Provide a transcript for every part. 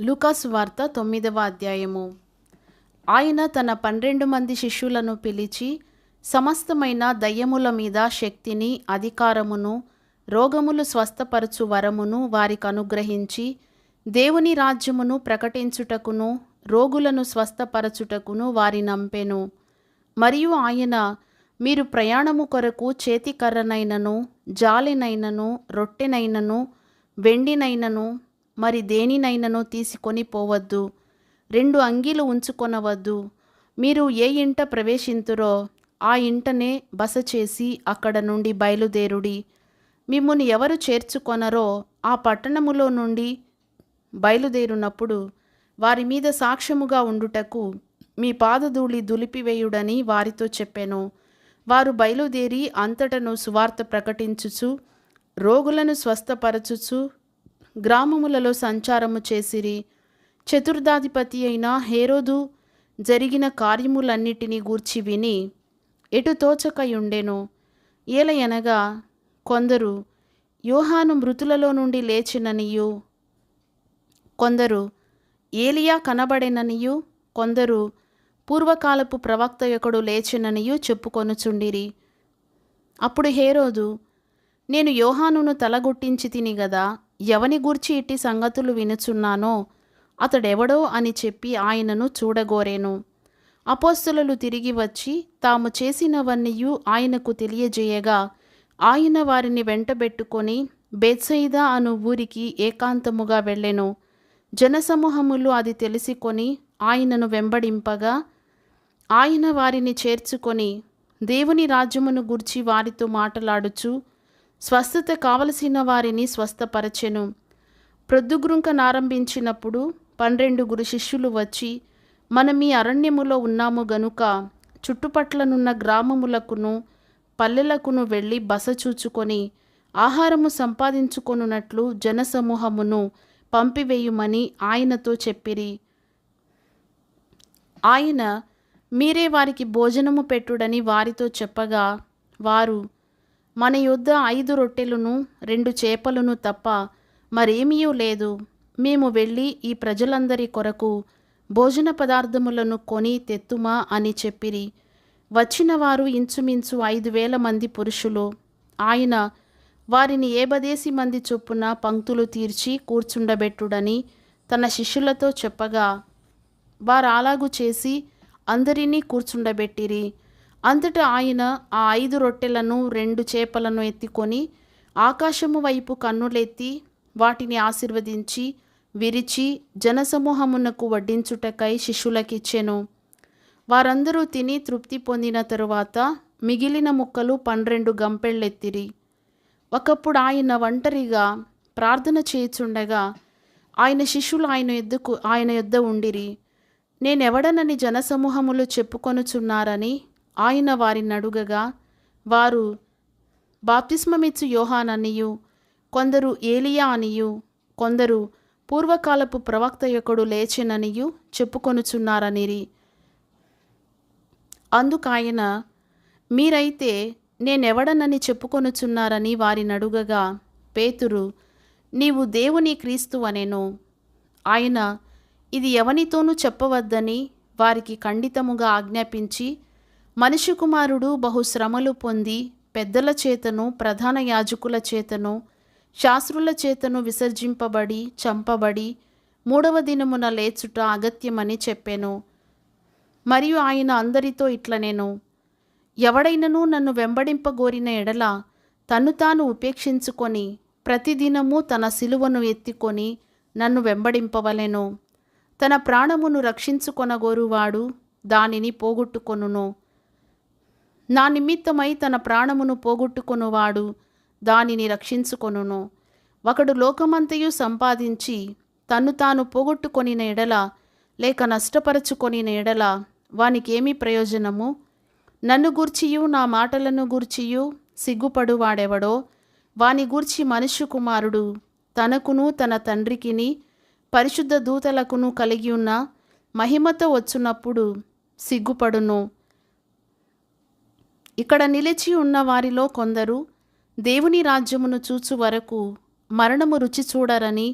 లూకాస్ వార్త తొమ్మిదవ అధ్యాయము. ఆయన తన పన్నెండు మంది శిష్యులను పిలిచి సమస్తమైన దయ్యముల మీద శక్తిని అధికారమును రోగములు స్వస్థపరచు వరమును వారికి అనుగ్రహించి దేవుని రాజ్యమును ప్రకటించుటకును రోగులను స్వస్థపరచుటకును వారి నంపెను. మరియు ఆయన మీరు ప్రయాణము కొరకు చేతికర్రనైనను జాలినైనను రొట్టెనైనను వెండినైనను మరి దేనినైనను తీసుకొని పోవద్దు. రెండు అంగీలు ఉంచుకొనవద్దు. మీరు ఏ ఇంట ప్రవేశింతురో ఆ ఇంటనే బస చేసి అక్కడ నుండి బయలుదేరుడి. మిమ్మును ఎవరు చేర్చుకొనరో ఆ పట్టణములో నుండి బయలుదేరునప్పుడు వారి మీద సాక్ష్యముగా ఉండుటకు మీ పాదధూళి దులిపివేయుడని వారితో చెప్పాను. వారు బయలుదేరి అంతటను సువార్త ప్రకటించుచు రోగులను స్వస్థపరచుచు గ్రామములలో సంచారము చేసిరి. చతుర్థాధిపతి అయిన హేరోదు జరిగిన కార్యములన్నిటినీ గూర్చి విని ఎటు తోచకయుండెను? ఏలయనగా కొందరు యోహాను మృతులలో నుండి లేచిననియు? కొందరు ఏలియా కనబడెననియు? కొందరు పూర్వకాలపు ప్రవక్త యొక్కడు లేచిననియు చెప్పుకొనుచుండిరి. అప్పుడు హేరోదు నేను యోహానును తలగొట్టించి తిని గదా? ఎవని గూర్చి ఇట్టి సంగతులు వినుచున్నానో అతడెవడో అని చెప్పి ఆయనను చూడగోరేను. అపోస్తులు తిరిగి వచ్చి తాము చేసినవన్నీయు ఆయనకు తెలియజేయగా ఆయన వారిని వెంటబెట్టుకొని బెత్సయిదా అను ఊరికి ఏకాంతముగా వెళ్ళెను. జనసమూహములు అది తెలిసికొని ఆయనను వెంబడింపగా ఆయన వారిని చేర్చుకొని దేవుని రాజ్యమును గూర్చి వారితో మాటలాడుచు స్వస్థత కావలసిన వారిని స్వస్థపరచెను. ప్రొద్దుగ్రుంకనారంభించినప్పుడు పన్నెండుగురు శిష్యులు వచ్చి మనం ఈ అరణ్యములో ఉన్నాము గనుక చుట్టుపట్లనున్న గ్రామములకును పల్లెలకును వెళ్ళి బస చూచుకొని ఆహారము సంపాదించుకొనున్నట్లు జనసమూహమును పంపివేయుమని ఆయనతో చెప్పిరి. ఆయన మీరే వారికి భోజనము పెట్టుడని వారితో చెప్పగా వారు మన యుద్ధ ఐదు రొట్టెలను రెండు చేపలను తప్ప మరేమీయూ లేదు. మేము వెళ్ళి ఈ ప్రజలందరి కొరకు భోజన పదార్థములను కొని తెత్తుమా అని చెప్పిరి. వచ్చిన వారు ఇంచుమించు ఐదు వేల మంది పురుషులు. ఆయన వారిని ఏబదేసి మంది చొప్పున పంక్తులు తీర్చి కూర్చుండబెట్టుడని తన శిష్యులతో చెప్పగా వారు అలాగు చేసి అందరినీ కూర్చుండబెట్టిరి. అంతటా ఆయన ఆ ఐదు రొట్టెలను రెండు చేపలను ఎత్తుకొని ఆకాశము వైపు కన్నులెత్తి వాటిని ఆశీర్వదించి విరిచి జనసమూహమునకు వడ్డించుటకై శిష్యులకిచ్చెను. వారందరూ తిని తృప్తి పొందిన తరువాత మిగిలిన ముక్కలు పన్నెండు గంపెళ్ళెత్తిరి. ఒకప్పుడు ఆయన ఒంటరిగా ప్రార్థన చేయుచుండగా ఆయన శిష్యులు ఆయన ఎద్దుకు ఆయన యొద్ద ఉండిరి. నేనెవడనని జనసమూహములు చెప్పుకొనుచున్నారని ఆయన వారిని అడుగగా వారు బాప్తిస్మమిచ్చు యోహాననియు కొందరు ఏలియా అనియు కొందరు పూర్వకాలపు ప్రవక్త యొక్కడు లేచెననియు చెప్పుకొనుచున్నారనిరి. అందుకాయన మీరైతే నేనెవడనని చెప్పుకొనుచున్నారని వారిని అడుగగా పేతురు నీవు దేవుని క్రీస్తు అనేను. ఆయన ఇది ఎవనితోనూ చెప్పవద్దని వారికి ఖండితముగా ఆజ్ఞాపించి మనిషి కుమారుడు బహుశ్రమలు పొంది పెద్దల చేతను ప్రధాన యాజకుల చేతను శాస్త్రుల చేతను విసర్జింపబడి చంపబడి మూడవ దినమున లేచుట అగత్యమని చెప్పాను. మరియు ఆయన అందరితో ఇట్లనేను ఎవడైనను నన్ను వెంబడింపగోరిన ఎడల తను తాను ఉపేక్షించుకొని ప్రతిదినము తన సిలువను ఎత్తుకొని నన్ను వెంబడింపవలెను. తన ప్రాణమును రక్షించుకొనగోరువాడు దానిని పోగొట్టుకొనును. నా నిమిత్తమై తన ప్రాణమును పోగొట్టుకొనువాడు దానిని రక్షించుకొనును. ఒకడు లోకమంతయు సంపాదించి తన్ను తాను పోగొట్టుకొనిన ఎడల లేక నష్టపరచుకొని ఎడల వానికేమి ప్రయోజనము? నన్ను గూర్చియు నా మాటలను గూర్చియు సిగ్గుపడువాడెవడో? వాని గూర్చి మనుష్య కుమారుడు తనకును తన తండ్రికిని పరిశుద్ధ దూతలకును కలిగి ఉన్న మహిమతో వచ్చినప్పుడు సిగ్గుపడును. ఇక్కడ నిలిచి ఉన్న వారిలో కొందరు దేవుని రాజ్యమును చూచు వరకు మరణము రుచి చూడరని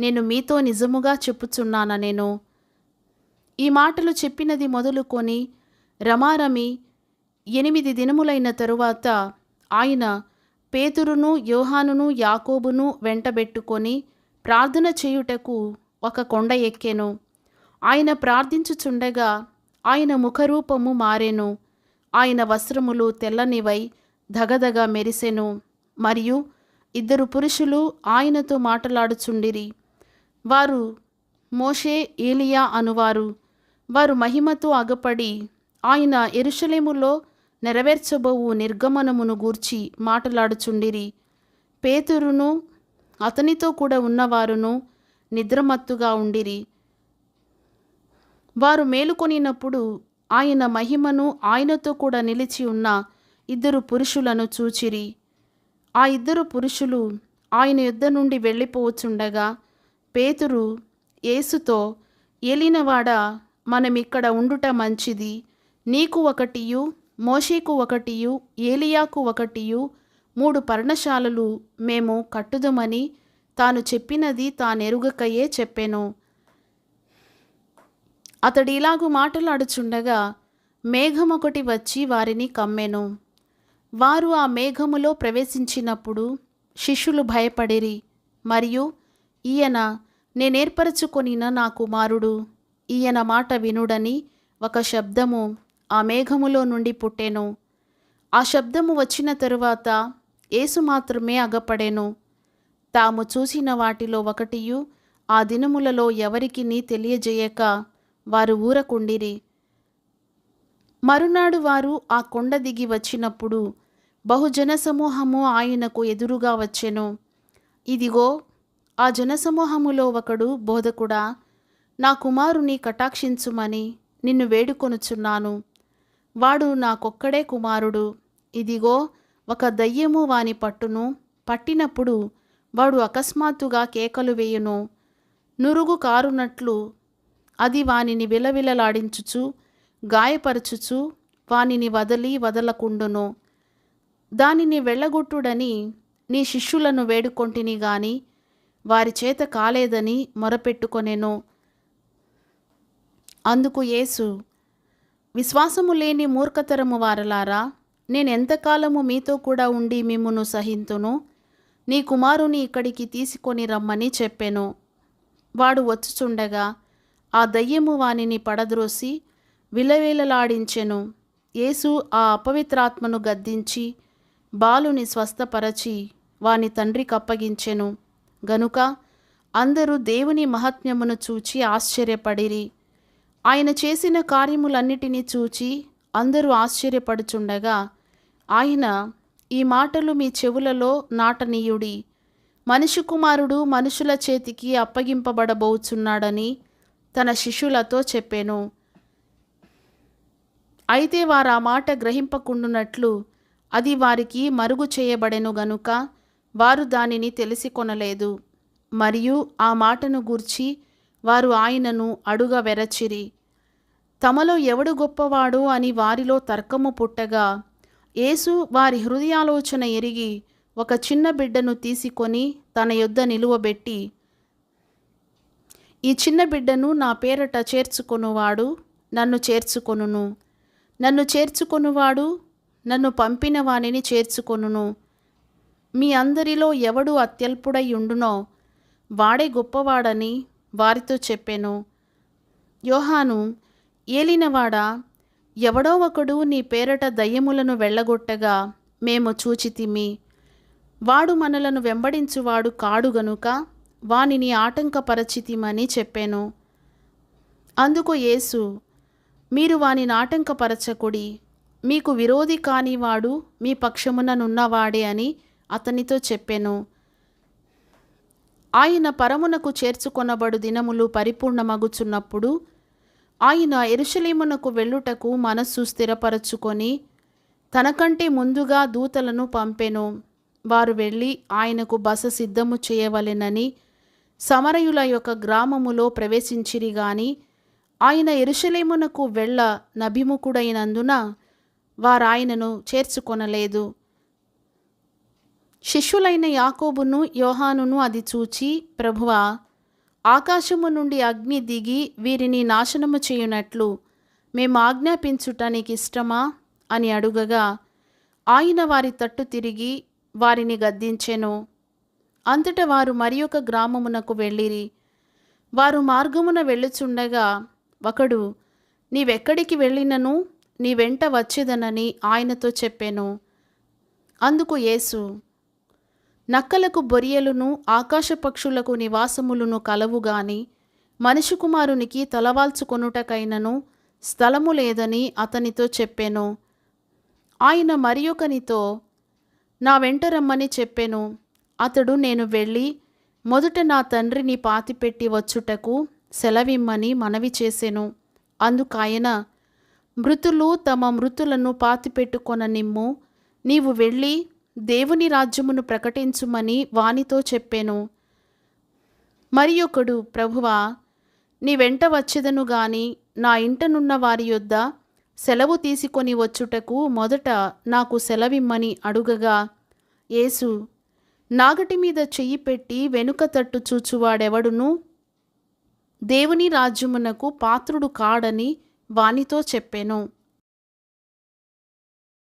నేను మీతో నిజముగా చెప్పుచున్నాన నేను ఈ మాటలు చెప్పినది మొదలుకొని రమారమి ఎనిమిది దినములైన తరువాత ఆయన పేతురును యోహానును యాకోబును వెంటబెట్టుకొని ప్రార్థన చేయుటకు ఒక కొండ ఎక్కెను. ఆయన ప్రార్థించుచుండగా ఆయన ముఖరూపము మారెను. ఆయన వస్త్రములు తెల్లనివై ధగధగ మెరిసెను. మరియు ఇద్దరు పురుషులు ఆయనతో మాట్లాడుచుండిరి. వారు మోషే ఏలియా అనువారు. వారు మహిమతో అగపడి ఆయన ఎరుషలేములో నెరవేర్చబోవు నిర్గమనమును గూర్చి మాట్లాడుచుండిరి. పేతురును అతనితో కూడా ఉన్నవారును నిద్రమత్తుగా ఉండిరి. వారు మేలుకొనినప్పుడు ఆయన మహిమను ఆయనతో కూడా నిలిచి ఉన్న ఇద్దరు పురుషులను చూచిరి. ఆ ఇద్దరు పురుషులు ఆయన యుద్ధ నుండి వెళ్ళిపోవచ్చుండగా పేతురు యేసుతో ఏలినవాడ మనమిక్కడ ఉండుట మంచిది. నీకు ఒకటియు మోషేకు ఒకటియు ఏలియాకు ఒకటియు మూడు పర్ణశాలలు మేము కట్టుదమని తాను చెప్పినది తానెరుగకయే చెప్పెను. అతడు ఇలాగు మాటలాడుచుండగా మేఘం ఒకటి వచ్చి వారిని కమ్మెను. వారు ఆ మేఘములో ప్రవేశించినప్పుడు శిష్యులు భయపడిరి మరియు ఈయన నేనేర్పరచుకొనిన నా కుమారుడు ఈయన మాట వినుడని ఒక శబ్దము ఆ మేఘములో నుండి పుట్టెను. ఆ శబ్దము వచ్చిన తరువాత యేసు మాత్రమే అగపడెను. తాము చూసిన వాటిలో ఒకటియు ఆ దినములలో ఎవరికిని తెలియజేయక వారు ఊరకుండిరి. మరునాడు వారు ఆ కొండ దిగి వచ్చినప్పుడు బహుజన సమూహము ఆయనకు ఎదురుగా వచ్చెను. ఇదిగో ఆ జనసమూహములో ఒకడు బోధకుడా నా కుమారుని కటాక్షించుమని నిన్ను వేడుకొనుచున్నాను. వాడు నాకొక్కడే కుమారుడు. ఇదిగో ఒక దయ్యము వాని పట్టును పట్టినప్పుడు వాడు అకస్మాత్తుగా కేకలు వేయును. నురుగు కారునట్లు అది వానిని విలవిలలాడించుచు గాయపరచుచు వానిని వదలి వదలకుండును. దానిని వెళ్ళగొట్టుడని నీ శిష్యులను వేడుకొంటిని గాని వారి చేత కాలేదని మొరపెట్టుకొనెను. అందుకు యేసు విశ్వాసము లేని మూర్ఖతరము వారలారా నేను ఎంతకాలము మీతో కూడా ఉండి మిమ్మును సహింతును? నీ కుమారుని ఇక్కడికి తీసుకొని రమ్మని చెప్పెను. వాడు వచ్చుచుండగా ఆ దయ్యము వానిని పడద్రోసి విలవేలలాడించెను. యేసు ఆ అపవిత్రాత్మను గద్దించి బాలుని స్వస్థపరచి వాని తండ్రికి అప్పగించెను. గనుక అందరూ దేవుని మహాత్మ్యమును చూచి ఆశ్చర్యపడిరి. ఆయన చేసిన కార్యములన్నిటినీ చూచి అందరూ ఆశ్చర్యపడుచుండగా ఆయన ఈ మాటలు మీ చెవులలో నాటనీయుడి. మనిషి కుమారుడు మనుషుల చేతికి అప్పగింపబడబోచున్నాడని తన శిష్యులతో చెప్పెను. అయితే వారు ఆ మాట గ్రహింపకుండునట్లు అది వారికి మరుగు చేయబడెను గనుక వారు దానిని తెలిసి కొనలేదు మరియు ఆ మాటను గూర్చి వారు ఆయనను అడుగ వెరచిరి. తమలో ఎవడు గొప్పవాడు అని వారిలో తర్కము పుట్టగా యేసు వారి హృదయాలోచన ఎరిగి ఒక చిన్న బిడ్డను తీసుకొని తన యొద్ద నిలువబెట్టి ఈ చిన్న బిడ్డను నా పేరట చేర్చుకొనువాడు నన్ను చేర్చుకొనును. నన్ను చేర్చుకొనువాడు నన్ను పంపిన వానిని చేర్చుకొనును. మీ అందరిలో ఎవడు అత్యల్పుడై ఉండునో వాడే గొప్పవాడని వారితో చెప్పాను. యోహాను ఏలినవాడా ఎవడో ఒకడు నీ పేరట దయ్యములను వెళ్ళగొట్టగా మేము చూచితిమి. వాడు మనలను వెంబడించువాడు కాడు గనుక వానిని ఆటంకపరచితిమని చెప్పాను. అందుకు యేసు మీరు వానిని ఆటంకపరచకుడి మీకు విరోధి కానివాడు మీ పక్షముననున్నవాడే అని అతనితో చెప్పాను. ఆయన పరమునకు చేర్చుకొనబడు దినములు పరిపూర్ణమగుచున్నప్పుడు ఆయన ఎరుషలేమునకు వెళ్ళుటకు మనస్సు స్థిరపరచుకొని తనకంటే ముందుగా దూతలను పంపెను. వారు వెళ్ళి ఆయనకు బస సిద్ధము చేయవలెనని సమరయుల యొక్క గ్రామములో ప్రవేశించిరి గాని ఆయన ఎరుషలేమునకు వెళ్ళ నభిముఖుడైనందున వారాయనను చేర్చుకొనలేదు. శిష్యులైన యాకోబును యోహానును అది చూచి ప్రభువా ఆకాశము నుండి అగ్ని దిగి వీరిని నాశనము చేయునట్లు మేము ఆజ్ఞాపించుట నీకు ఇష్టమా? అని అడుగగా ఆయన వారి తట్టు తిరిగి వారిని గద్దించెను. అంతట వారు మరి ఒక గ్రామమునకు వెళ్ళిరి. వారు మార్గమున వెళ్ళుచుండగా ఒకడు నీవెక్కడికి వెళ్ళినను? నీ వెంట వచ్చేదనని ఆయనతో చెప్పాను. అందుకు యేసు నక్కలకు బొరియలును ఆకాశ పక్షులకు నివాసములను కలవు గాని మనిషి కుమారునికి తలవాల్చుకొనుటకైనను స్థలము లేదని అతనితో చెప్పాను. ఆయన మరి ఒకనితో నా వెంట రమ్మని చెప్పాను. అతడు నేను వెళ్ళి మొదట నా తండ్రిని పాతిపెట్టి వచ్చుటకు సెలవిమ్మని మనవి చేసెను. అందుకాయన మృతులు తమ మృతులను పాతిపెట్టుకొన నిమ్ము నీవు వెళ్ళి దేవుని రాజ్యమును ప్రకటించుమని వానితో చెప్పాను. మరి ఒకడు ప్రభువా నీ వెంట వచ్చేదను గాని నా ఇంటనున్న వారి యొద్ద సెలవు తీసుకొని వచ్చుటకు మొదట నాకు సెలవిమ్మని అడుగగా యేసు నాగటి మీద చెయ్యి పెట్టి వెనుక తట్టు చూచువాడెవడును? దేవుని రాజ్యమునకు పాత్రుడు కాడని వానితో చెప్పెను.